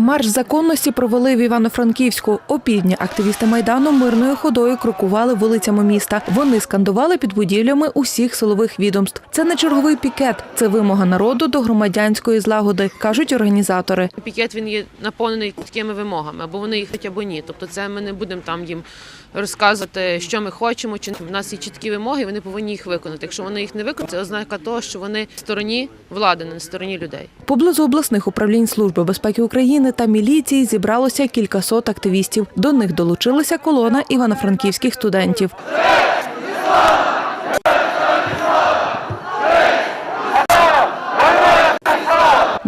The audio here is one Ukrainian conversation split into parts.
Марш законності провели в Івано-Франківську. Опівдні активісти майдану мирною ходою крокували вулицями міста. Вони скандували під будівлями усіх силових відомств. Це не черговий пікет, це вимога народу до громадянської злагоди, кажуть організатори. Пікет він є наповнений такими вимогами, або вони їх або ні. Тобто, це ми не будемо там їм розказувати, що ми хочемо. Чи в нас є чіткі вимоги, вони повинні їх виконати. Якщо вони їх не виконують, це ознака того, що вони в стороні влади, не на стороні людей. Поблизу обласних управлінь Служби безпеки України та міліції зібралося кількасот активістів. До них долучилася колона івано-франківських студентів.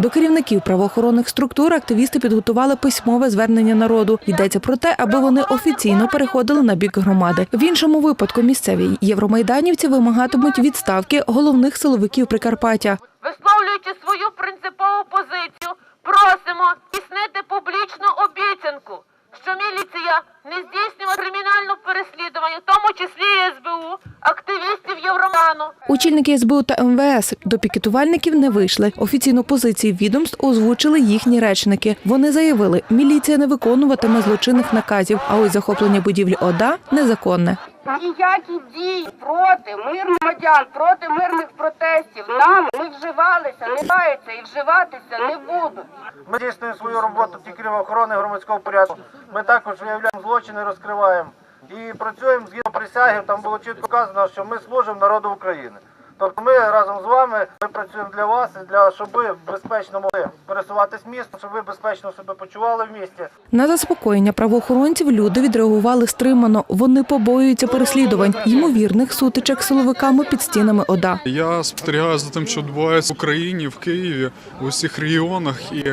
До керівників правоохоронних структур активісти підготували письмове звернення народу. Йдеться про те, аби вони офіційно переходили на бік громади. В іншому випадку місцеві євромайданівці вимагатимуть відставки головних силовиків Прикарпаття. Висловлюючи свою принципову позицію, просимо здійснити публічну обіцянку, що міліція не здійснює кримінальне переслідування, в тому числі СБУ, активістів Євроману. Очільники СБУ та МВС до пікетувальників не вийшли. Офіційно позиції відомств озвучили їхні речники. Вони заявили, міліція не виконуватиме злочинних наказів, а ось захоплення будівлі ОДА незаконне. Ніякі дії проти мир громадян, проти мирних протестів нам не вживалися, не баються і вживатися не будуть. Ми здійснюємо свою роботу тільки охорони громадського порядку. Ми також виявляємо злочини, розкриваємо і працюємо згідно присягів. Там було чітко вказано, що ми служимо народу України. Тобто ми разом з вами ми працюємо для вас, для щоб ви безпечно могли пересуватись містом, щоб ви безпечно себе почували в місті. На заспокоєння правоохоронців люди відреагували стримано. Вони побоюються переслідувань, ймовірних сутичок з силовиками під стінами ОДА. Я спостерігаю за тим, що відбувається в Україні, в Києві, в усіх регіонах, і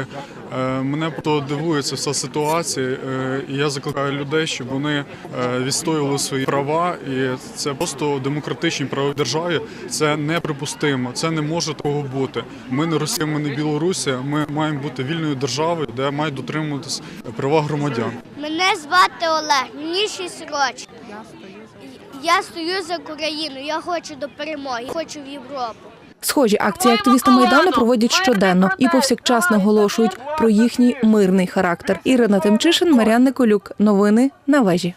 мене просто дивує ця вся ситуація. Е, і я закликаю людей, щоб вони е, відстоювали свої права, і це просто в демократичній правовій державі. Це неприпустимо. Це не може такого бути. Ми не Росія, ми не Білорусія. Ми маємо бути вільною державою, де мають дотримуватись права громадян. Мене звати Олег, мені 6 років. Я стою за Україну, я хочу до перемоги, хочу в Європу. Схожі акції активісти майдану проводять щоденно і повсякчас наголошують про їхній мирний характер. Ірина Тимчишин, Мар'ян Николюк. Новини на вежі.